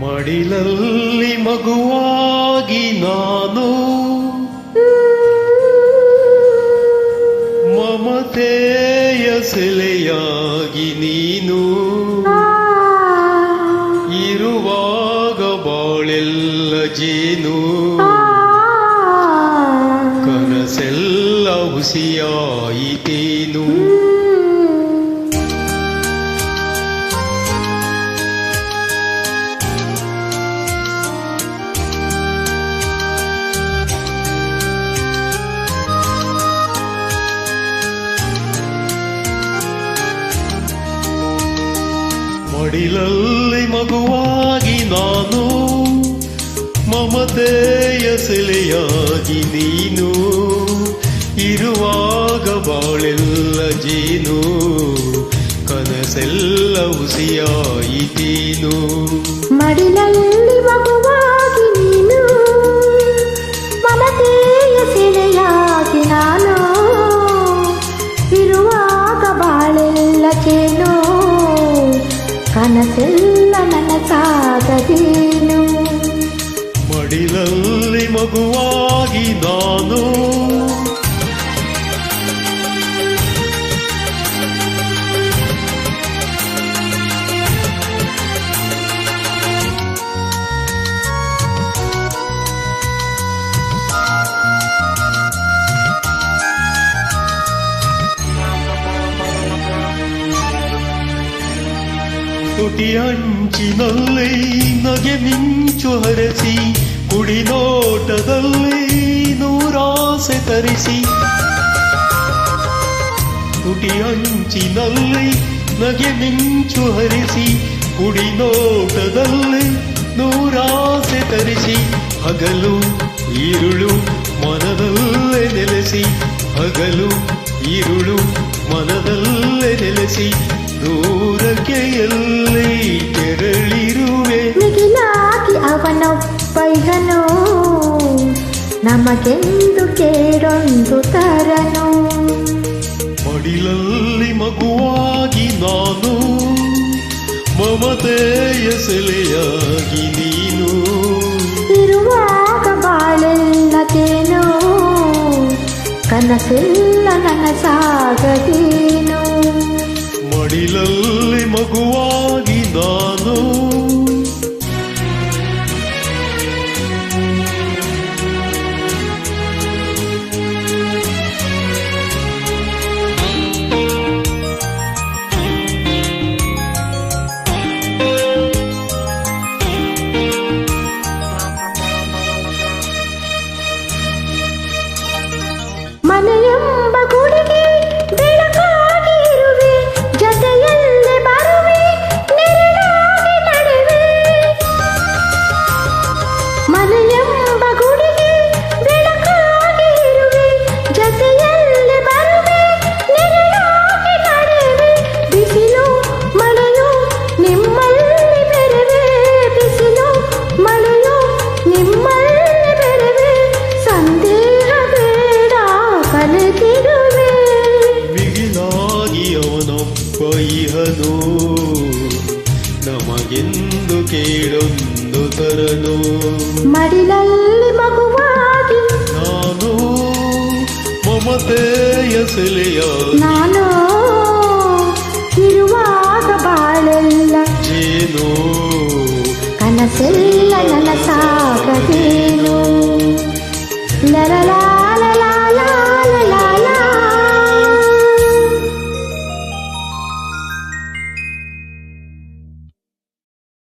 ಮಡಿಲಲ್ಲಿ ಮಗುವಾಗಿ ನಾನು ಮಮತೆಯ ಸೆಲೆಯಾಗಿ ನೀನು ಇರುವಾಗ ಬಾಳೆಲ್ಲ ಜೇನು ಕನಸೆಲ್ಲ ಹುಸಿಯಾಯಿತೇನು. ಮಗುವಾಗಿ ನಾನು, ಮಮತೆಯ ಸೆಲೆಯಾಗಿ ನೀನು, ಇರುವಾಗ ಬಾಳೆಲ್ಲ ಜೀನು, ಕನಸೆಲ್ಲ ಉಸಿಯಾಯಿತೀನು ಮಡಿಲಲ್ಲಿ ಮಗುವಾಗಿ ನೀನು, ಮಮತೆಯ ಸೆಲೆಯಾಗಿ ನಾನು, ಇರುವಾಗ ಬಾಳೆಲ್ಲ ಚೇನು ಕನಸೆಲ್ಲ ನನಸಾಗದೇನು ಮಡಿಲಲ್ಲಿ ಮಗುವಾಗಿ ತುಟಿ ಅಂಚಿನಲ್ಲಿ ನಗೆ ಮಿಂಚು ಹರಸಿ ಕುಡಿನೋಟದಲ್ಲಿ ನೂರಾಸೆ ತರಿಸಿ. ತುಟಿ ಅಂಚಿನಲ್ಲಿ ನಗೆ ಮಿಂಚು ಹರಿಸಿ ಕುಡಿನೋಟದಲ್ಲಿ ನೂರಾಸೆ ತರಿಸಿ. ಹಗಲು ಈರುಳು ಮನದಲ್ಲೇ ನೆಲೆಸಿ, ಹಗಲು ಈರುಳು ಮನದಲ್ಲೇ ನೆಲೆಸಿ, ದೂರಕ್ಕೆ ಎಲ್ಲಿ ನಮಗೆಂದು ಕೇಳೊಂದು ತರನು. ಮಡಿಲಲ್ಲಿ ಮಗುವಾಗಿ ನಾನು ಮಮತೆಯ ಸೆಲೆಯಾಗಿ ನೀನು. ಇರುವಾಗ ಬಾಳೆಲ್ಲದೇನು ಕನಸೆಲ್ಲ ನನಸಾಗದೇನು ಮಡಿಲಲ್ಲಿ ಮಗುವಾಗಿ ನಾನು ಕೇಳೊಂದು ತರಲು. ಮಡಿಲಲ್ಲಿ ಮಗುವಾಗಿ. ನಾನು ಮಮತೆಯ ಸೆಲೆಯ ನಾನು ಇರುವಾಗ ಬಾಳೆಲ್ಲ ಜೇನು ಕನಸೆಲ್ಲ ನನಸಾಗದೇನು